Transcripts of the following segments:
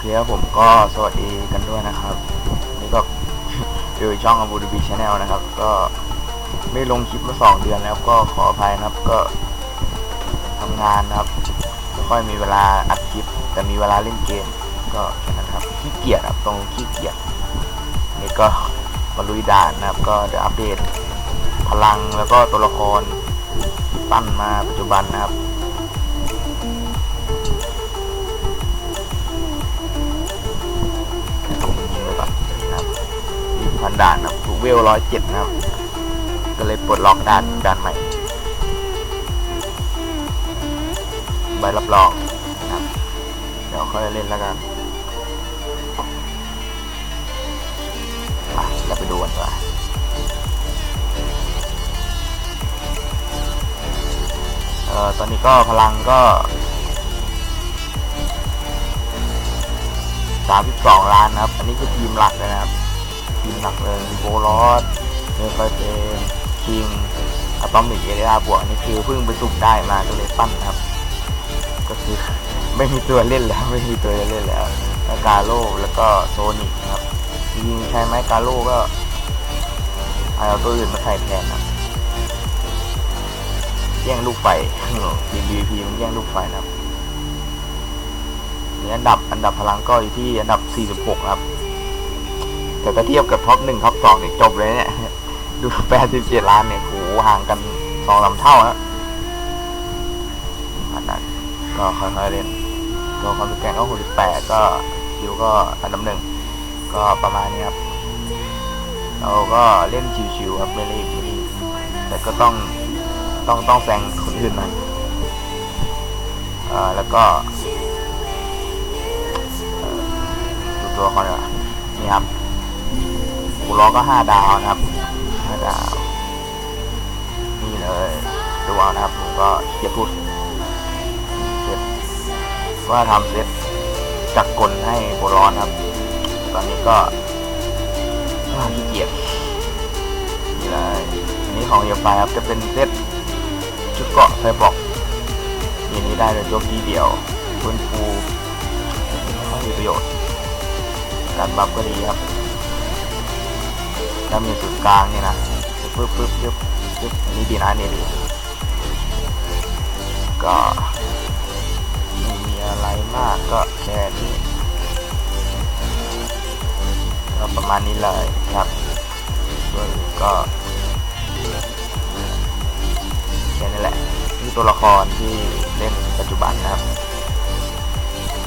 เคครับผมก็สวัสดีกันด้วยนะครับ นี่ก็อยู่ช่องอ b บูด b บีชาแนลนะครับ ก็ไม่ลงคลิปมาสองเดือนแล้วก็ขออภัยนะครับก็ทำงานนะครับไม่ค่อยมีเวลาอัดคลิป แต่มีเวลาเล่นเกม ก็แค่นั้นครับขี้เกียจครับตรงขี้เกียจนี่ก็มาลุยด่านนะครับ ก็เดี๋ยวอัปเดต พลังแล้วก็ตัวละครปั้นมาปัจจุบันนะครับ พันด่านนะครับถูกเวลร้อยเจ็ดนะครับ ก็เลยปลดล็อกด่านด่านใหม่ ใบรับรองนะครับ เดี๋ยวค่อยเล่นแล้วกันมาเราไปดูกันว่าเอ่อตอนนี้ก็พลังก็32ล้านนะครับ อันนี้คือทีมหลักเลยนะครับ ทีมหลักเลยโบลอสเนฟเจนคิงอะตอมิกเอเรียบวกนนี้คือเพิ่งไปสุ่มได้มาก็เลยปั้นครับ ก็คือไม่มีตัวเล่นแล้วไม่มีตัวเล่นแล้วแล้วกาโลแล้วก็โซนิกครับจริงใช่ไหมกาโลก็เอาตัวอื่นมาใส่แทนนะแย่งลูกไฟทีม BVP มันแย่งลูกไฟนะครับนี่อันดับอันดับพลังก็อยู่ที่อันดับ 46 ครับ แต่ถ้าเทียบกับท็อป1ท็อป2เนี่ยจบเลยเนี่ย ดู87ล้านเนี่ยโหห่างกันสองสามเท่าฮะอันนั้นก็ค่อยๆเล่นตัวความแกร่งก็68ก็คิวก็อันดับหนึ่งก็ประมาณนี้ครับ เราก็เล่นชิวๆครับไม่รีบไม่รีบแต่ก็ต้องต้องต้องแซงคนอื่นหน่อยเอ่อแล้วก็ดูตัวเขาเนี่ยนี่ครับ กูล้อก็ห้าดาวนะครับห้าดาวนี่เลยดูเอานะครับผมก็เกียพูดเสร็จว่าทำเสร็จจักกลให้โบร้อนครับ ตอนนี้ก็อ่าขี้เกียจนี่เลยอันนี้ของเยไปครับจะเป็นเซตชุดเกาะไซบอร์กนี่นี้ได้เลยโจมตีเดี่ยวฟื้นฟูไม่ค่อยมีประโยชน์การบัฟก็ดีครับ แล้วมีศูนย์กลางเนี่ยนะปึ๊บปึ๊บปึ๊บปึ๊บอันนี้ดีนะเนี่ยดีก็ไม่มีอะไรมากก็แค่นี้ก็ประมาณนี้เลยครับส่วนก็แค่นี้แหละนี่ตัวละครที่เล่นปัจจุบันนะครับ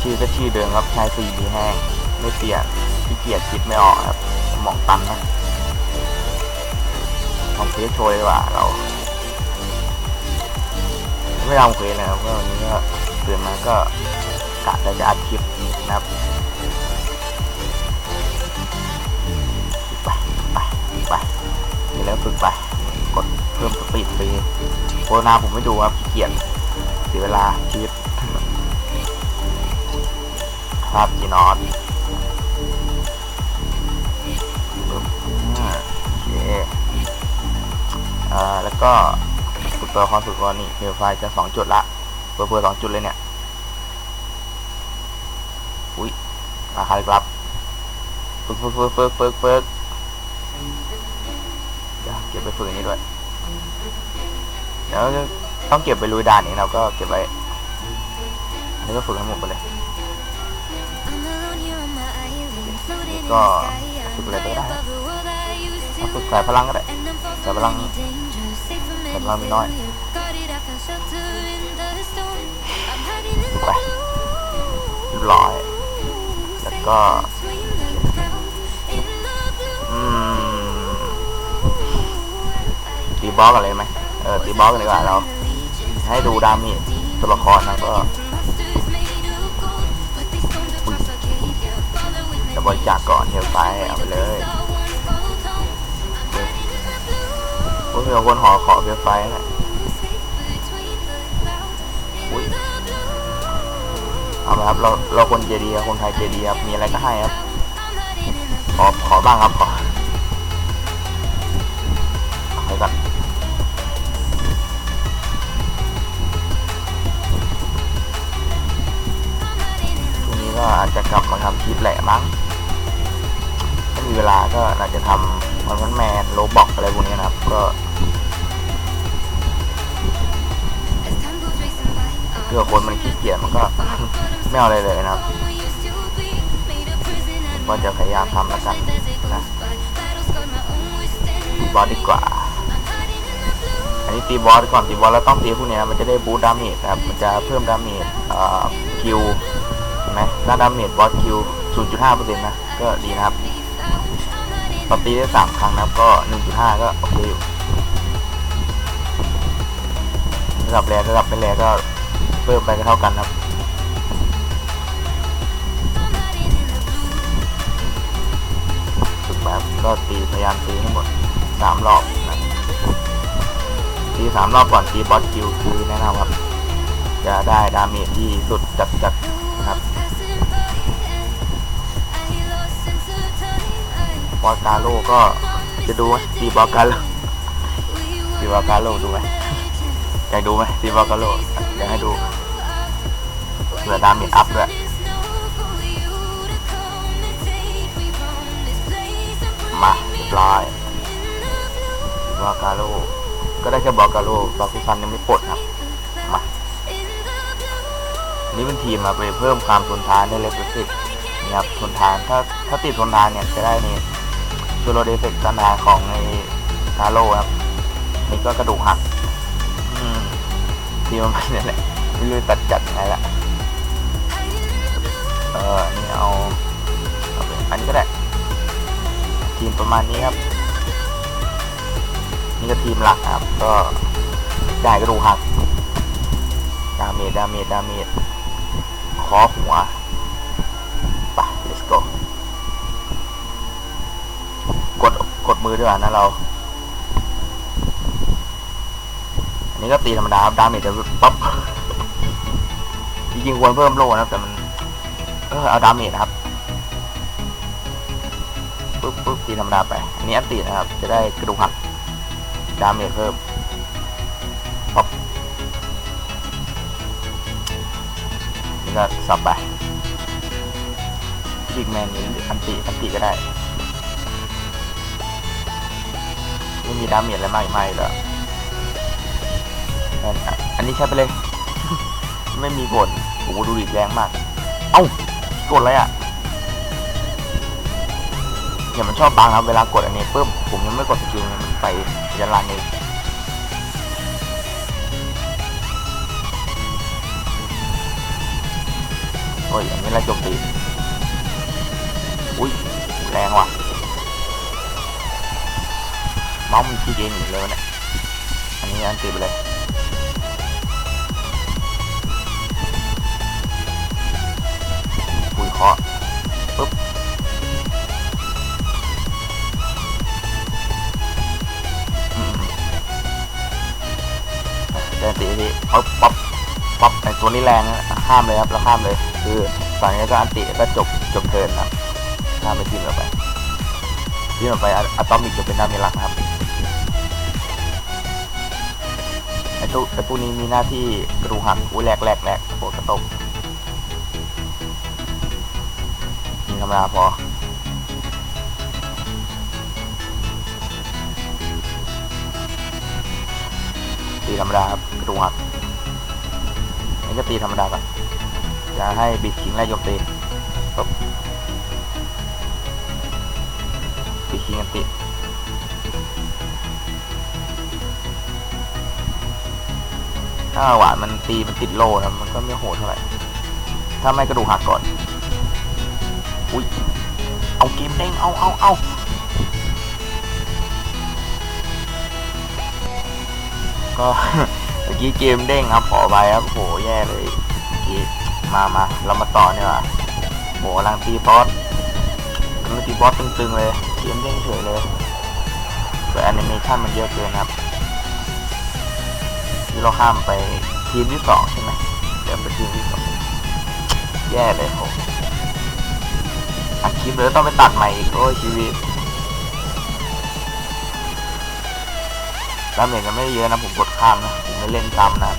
ชื่อก็ชื่อเดิมครับชายสี่มีแห้งไม่เปลี่ยนขี้เกียจคิดไม่ออกครับสมองตันนะ ทำเคสโชว์ดีกว่าเรา ไม่ทำเควสนะครับเพราะวันนี้ก็ตื่นมาก็กะจะอัดคลิปนะครับไปไปไปนี่แล้วฝึกไป กดเพิ่มสปีดไปโฆษณาผมไม่ดูครับขี้เกียจเสียเวลาชีวิตครับจีนอส อ่าแล้วก็ฝึกตัวละครฝึกตัวนี่เฮลไฟจะสองจุดละเพิ่มสองจุดเลยเนี่ยอุ้ยราคาครับฝึกฝึกฝึกฝึกฝึกฝึกเดี๋ยวเก็บไปฝึกนี้ด้วยเดี๋ยวต้องเก็บไปลุยด่านนี้เราก็เก็บไว้แล้วก็ฝึกให้หมดไปเลยก็ฝึกอะไรก็ได้ฝึกสายพลังก็ได้สายพลังสายพลังมีน้อยไปร้อย แล้วก็ อืมตีบอสกันเลยไหมเออตีบอสกันดีกว่าเราให้ดูดามจตัวละครนะก็จะบริจาคก่อนเฮลไฟเอาไปเลย มีคนขอขอเฮลไฟนะอุ้ยเอาไปครับเราเราคนเจดีคนไทยเจดีครับมีอะไรก็ให้ครับ ขอขอบ้างครับขอขอกันช่วงนี้ก็อาอาจจะกลับมาทำคลิปแหละมั้งถ้ามีเวลาก็อาจจะทำมันแมนโลบอกอะไรพวกนี้นะครับก็ พื่อคนมันขี้เกียจมันก็ไม่เอาอะไรเลยนะครับก็จะพยายามทำแล้วกันนะตีบอสดีกว่า อันนี้ตีบอสก่อนตีบอสแล้วต้องตีพวกนี้นะมันจะได้บูทดาเมจนะครับ มันจะเพิ่มดาเมจเอ่อคิวเห็นไหมด้านดาเมจบอสคิว 0.5%นะ ก็ดีนะครับตอนตีได้สามครั้งนะครับ ก็ 1.5 ก็โอเคอยู่ระดับแรกระดับไม่แรกก็ เพิ่มไปก็เท่ากันครับฝึกแบบก็ตีพยายามตีให้หมดสามรอบนะตีสามรอบก่อนตีบอสคิวคือแนะนำครับ จะได้ดาเมจที่สุดจัดจัดนะครับบอสกาโลก็จะดูไหมตีบอสกาโลตีบอสกาโลดูไหม อยากดูไหมตีบอสกาโลอยากให้ดูเผื่อดาเมจอัพด้วยมาเรียบร้อยบอสกาโลก็ได้แค่บอสกาโลบอสคุซันยังไม่ปลดครับมานนี้เป็นทีมมาไปเพิ่มความทนทานได้เลยประสิทธิ์นะครับทนทานถ้าถ้าติดทนทานเนี่ยจะได้นี่ชูโรเดเฟกตันทานของในกาโลครับนี่ก็กระดูกหัก ทีมมันไปเนี่แหละไม่รู้ตัดจัดยังไงละเออนี่เอาเอาไปอันนี้ก็ได้ทีมประมาณนี้ครับนี่ก็ทีมหลักครับ ก็จ่ายกระดูหักดาเมจดาเมจดาเมจขอหัวไป let's go กดกดมือด้วยนะเรา อันนี้ก็ตีธรรมดาครับดาเมจจะปั๊บจริงๆควรเพิ่มโล่นะครับแต่มันเออเอาดาเมจนะครับปุ๊บปุ๊บตีธรรมดาไป อันนี้อันตีนะครับ จะได้กระดูกหักดาเมจเพิ่มนี่ก็สับไปชิกแมนนี้อันติอันติก็ได้ไม่มีดาเมจอะไรมากมายแล้ว อันอันนี้ใช้ไปเลย ไม่มีผลโอ้โหดูดิแรงมาก เอ้ากดอะไรอะเนี่ยมันชอบบังครับเวลากดอันนี้ปุ๊บผมยังไม่กดสกิลมันไปยันลานเองโอ้ยอันนี้ไรโจมตีอุ้ยแรงว่ะเมาส์มันขี้เกงอยู่เลยวะเนี่ยอันนี้อันตีไปเลย เดินตีพี่ปั๊บปั๊บปั๊บไอตัวนี้แรงนะข้ามเลยครับเราข้ามเลย คือฝั่งนี้ก็อันติก็จบจบเทินนะครับข้ามไปทีมต่อไปทีมต่อไปอะอะตอมิกจะเป็นดาเมจหลักครับไอตู้ไอพวกนี้มีหน้าที่กระดูหักอุ้ยแหลกแหลกแหลกโคตระตกยิงธรรมดาพอตีธรรมดาครับ กระดูกหักนี่ก็ตีธรรมดาก่อนจะให้บิดคิงไล่โยมตีปุ๊บบิดคิงกันติถ้าหวานมันตีมันติดโลนะมันก็ไม่โหดเท่าไหร่ ถ้าไม่กระดูกหักก่อน อุ้ย เอาเกมเด้ง เอาเอาเอาก็ เมื่อกี้เกมเด้งครับขอไปครับโหแย่เลยเมื่อกี้มามาเรามาต่อเนี่ยว่ะโหลังตีบอสลังตีบอสตึงๆเลยเกมเด้งเฉยเลยแต่แอนิเมชันมันเยอะเกินครับที่เราข้ามไปทีมที่สองใช่ไหมเดี๋ยวไปทีมที่สองแย่เลยโหอัดคลิปเลยต้องไปตัดใหม่อีกโอ้ยชีวิตดาเมจมันไม่เยอะนะผมกดข้ามนะ ไม่เล่นซ้ำนะ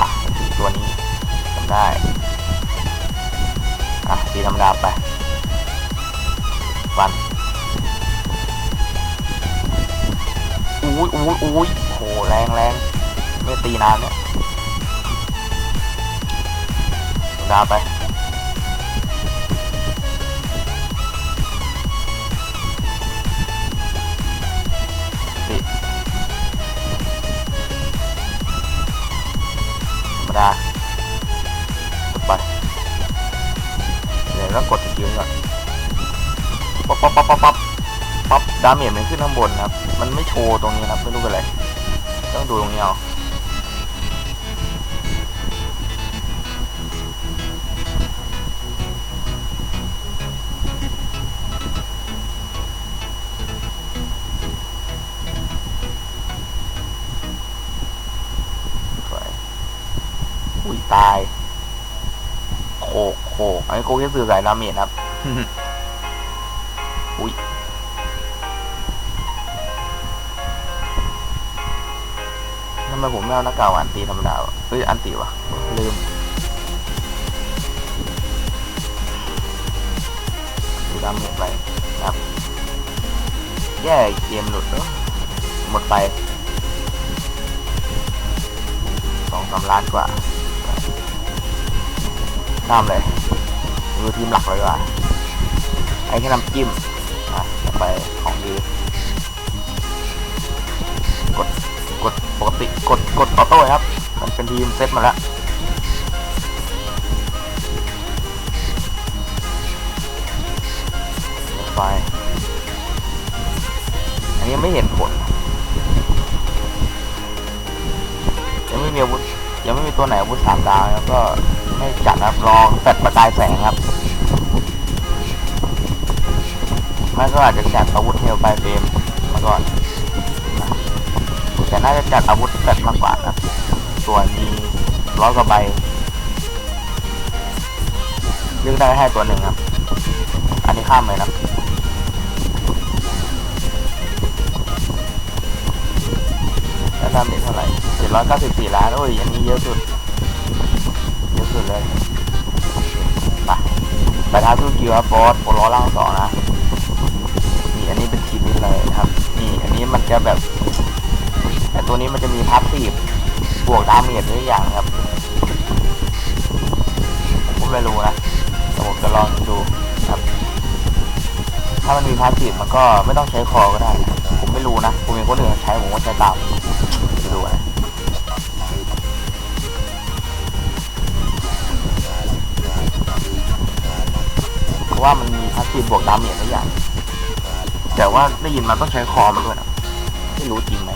มาถึงตัวนี้ทำได้ตีธรรมดาไปฟันอุ้ยอุ้ยอุ้ยโหแรงแรงไม่ตีนานเนี่ยธรรมดาไป ป๊อปป๊อปป๊อปป๊อปป๊อปป๊อปดาเมจมันขึ้นข้างบนครับ มันไม่โชว์ตรงนี้ครับ ไม่รู้เป็นไร ต้องดูตรงนี้เอาอุ้ยตาย โคกโคกอันนี้โคกที่สื่อสายดาเมจครับ อุ้ยทำไมผมไม่เอาหน้ากากอันตีธรรมดาเฮ้ยอันตีวะลืมดูดาเมจไปครับแย่เกมหลุดเนอะหมดไปสองสามล้านกว่าน้ำเลยดูทีมหลักเลยว่าไอ้แค่น้ำจิ้ม ไปของดีกดกดปกติกดกดออโต้ครับ มันเป็นทีมเซตมาแล้วไฟอันนี้ไม่เห็นผลยังไม่มีอาวุธยังไม่มีตัวไหนอาวุธสามดาวแล้วก็ไม่จัดครับรอแฟดประกายแสงครับ ไม่ก็อาจจะจัดอาวุธเทลไฟเฟรมมาก่อนนะแต่น่าจะจัดอาวุธแฟดมากกว่านะส่วนมีร้อยกว่าใบเลือกได้ให้ตัวหนึ่งครับ อันนี้ข้ามเลยนะแล้วดาเมจเท่าไหร่794 ล้าน โอ้ย อันนี้เยอะสุด เยอะสุดเลย ไปไปท้าทูกิวครับบอสโปรล้อล่างสองนะ อันนี้เป็นชีวิตเลยนะครับ นี่ อันนี้มันจะแบบไอตัวนี้มันจะมีพาสซีฟบวกดาเมจด้วยอย่างครับ ผมไม่รู้นะแต่ผมจะลองดูครับ ถ้ามันมีพาสซีฟมันก็ไม่ต้องใช้คอก็ได้ ผมไม่รู้นะ ผมเห็นคนอื่นใช้ผมก็ใช้ตามไปดูนะเพราะว่ามันมีพาสซีฟบวกดาเมจด้วยอย่าง แต่ว่าได้ยินมาต้องใช้คอมันด้วยนะไม่รู้จริงไหม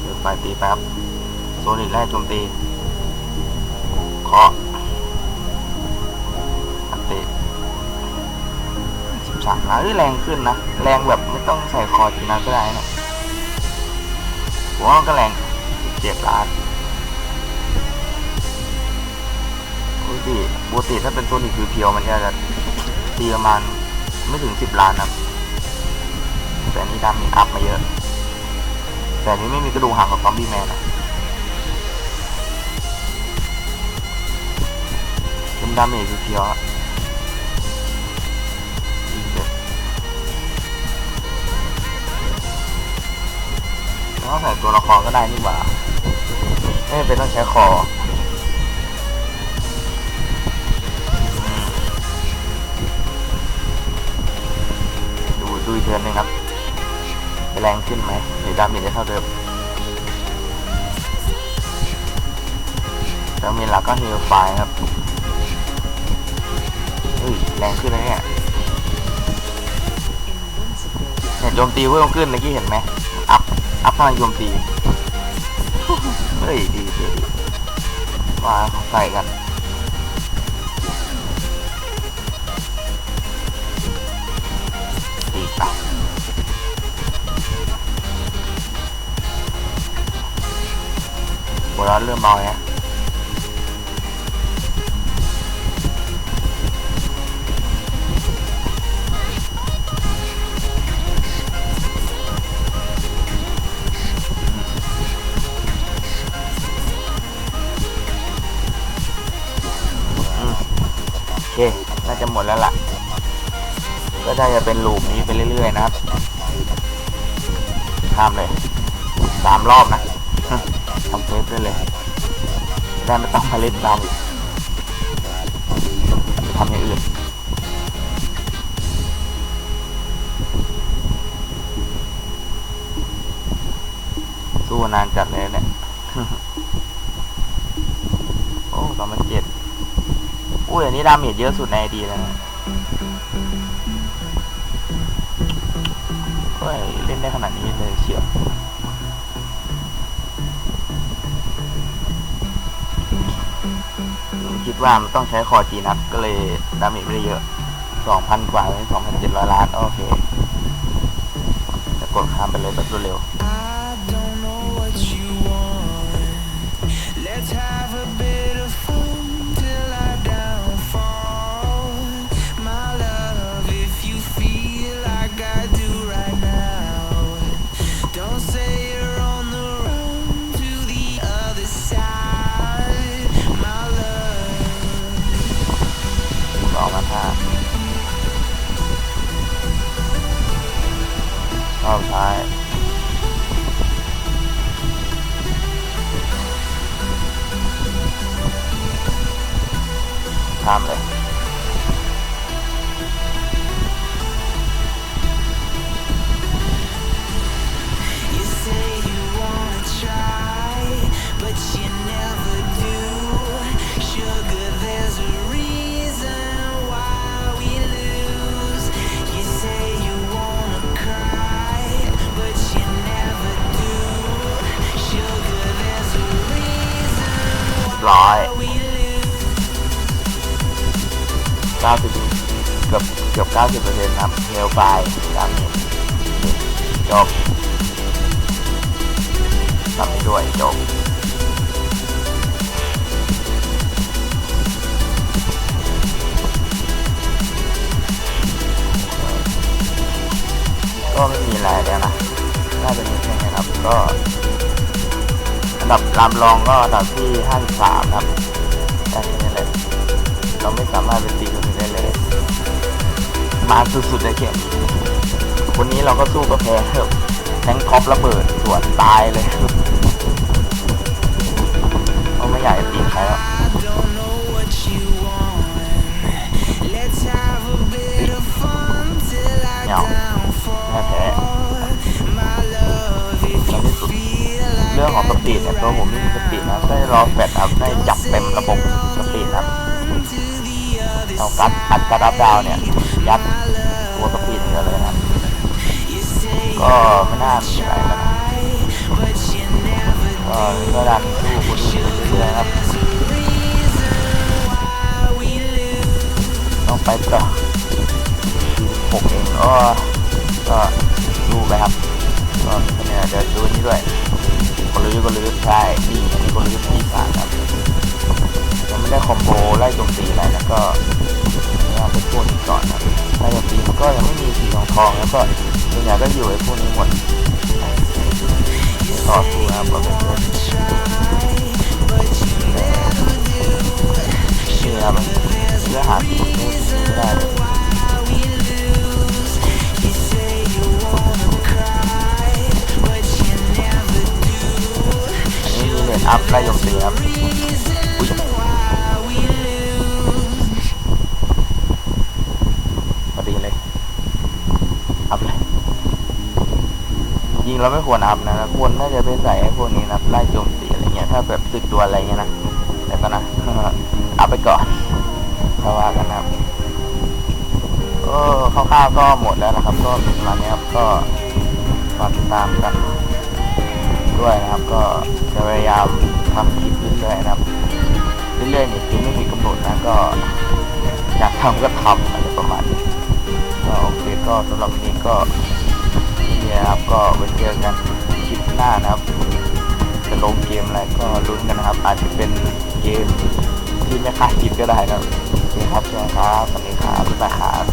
เปิดไฟตีแป๊บโซนิกไล่โจมตีเคาะอันเตะสิบสามนะเอ้ยแรงขึ้นนะ แรงแบบไม่ต้องใส่คอจริงนะก็ได้นะผมว่าก็แรงเจ็ดล้าน ติปกติถ้าเป็นตัวนี้คือเพียวมันจะตีประมาณไม่ถึงสิบล้านนะแต่นี่ดามีอัพมาเยอะ แต่นี้ไม่มีกระดูกหักของซอมบี้แมนนะเป็นดาเมจเพียวๆอะแล้วใส่ตัวละครก็ได้นี่หว่าไม่เป็นต้องใช้คอ เทิร์นหนึงครับจะแรงขึ้นไหมหรือดาเมจได้เท่าเดิมดาเมจหลักก็เฮลไฟครับเฮ้ยแรงขึ้นนะเนี่ยเนี่ยโจมตีเพิ่มขึ้นเมื่อกี้เห็นไหมอัพอัพพลังโจมตีเฮ้ยดีดีดีมาใส่กัน วร้อนเริ่มเมาแล้วค น่าจะหมดแล้วล่ะ ก็ได้จะเป็นลูปนี้ไปเรื่อยๆนะครับ ข้ามเลย สามรอบนะ ทำเฟซได้เลยจะได้ไม่ต้องมาเล่นดำทำอย่างอื่นสู้นานจัดเลยเนี่ยโอ้สองพันเจ็ดอุ้ยอันนี้ดาเมจเยอะสุดในดีแล้วนะเฮ้ยเล่นได้ขนาดนี้เลยเชียว คิดว่ามันต้องใช้คอจีนัดก็เลยดาเมจไม่ได้เยอะสองพันกว่าสองพันเจ็ดร้อยล้าน โอเคจะกดข้ามไปเลยแบบรวดเร็ว ครับเร็วไปตามนี้จบทำนี้ด้วยจบก็ไม่มีอะไรแล้วนะ น่าจะมีแค่นี้ครับ ก็อันดับรามรองก็อันดับที่ 53 ครับแค่นี้เลย เราไม่สามารถเป็นตี มาสุดๆเลยเกมนี้คนนี้เราก็สู้ก็แพ้ครับแทงท็อประเบิดสวนตายเลยเขาไม่อยากจะตีใครแล้ว I don't know what you want. Let's have a bit of fun till I No. downfall. แพ้แพ้ My love, if ใน you ที่สุด feel like เรื่องของสปีดเนี่ยตัวผมไม่มีสปีดนะได้รอแฟดครับได้จับเต็มระบบสปีดครับ to the other เอากัดอัดกระดับดาวเนี่ย ยัดตัวสปีดเยอเลยนะครับ ก็ไม่น่ามีอะไรแล้วนะก็ก็ดันสู้คนอื่นเรื่อยๆครับ ต้องไปต่อ46เองก็ก็ดูไปครับก็มีคะแนนเดี๋ยวดูนี้ด้วยก็ลยุทธ์กลยุทธ์ใช่ดีอันนี้ก็ลยุทธ์ที่สามครับยังไม่ได้คอมโบไล่โจมตีอะไรแล้วก็พยายามไปพวกนี้ก่อนครับ ไล่โจมตีมันก็ยังไม่มีสีทองทองแล้วก็ส่วนใหญ่ก็อยู่ไอ้พวกนี้หมดต่อสู้ครับก็เป็นเพื่อนเชื่อมันเชื่อหาสีไม่ได้เลยอันนี้มีเลนอัพไล่โจมตีครับ Reason why we lose. พอดีเลย อัพเลย ยิงเราไม่ควรอัพนะควรน่าจะไปใส่ไอ้พวกนี้นะไล่โจมตีอะไรเงี้ยถ้าแบบสึกตัวอะไรเงี้ยนะแต่ก็นะอัพไปก่อนเพราะว่ากันนะครับก็คร่าวๆก็หมดแล้วนะครับ ก็ประมาณนี้ครับก็ฝากติดตามกันด้วยนะครับ ก็จะพยายามทำคลิปเรื่อยๆนะครับเรื่อยๆเนี่ยคือไม่มีกำหนดนะก็อยากทำก็ทำอะไรประมาณนี้ก็โอเคก็สำหรับวันนี้ก็ นะครับ ก็ไว้เจอกันคลิปหน้านะครับ จะลงเกมอะไรก็ลุ้นกันนะครับ อาจจะเป็นเกมที่ไม่คาดคิดก็ได้นะครับโอเคครับเจอกันครับสวัสดีครับบ๊ายบายครับ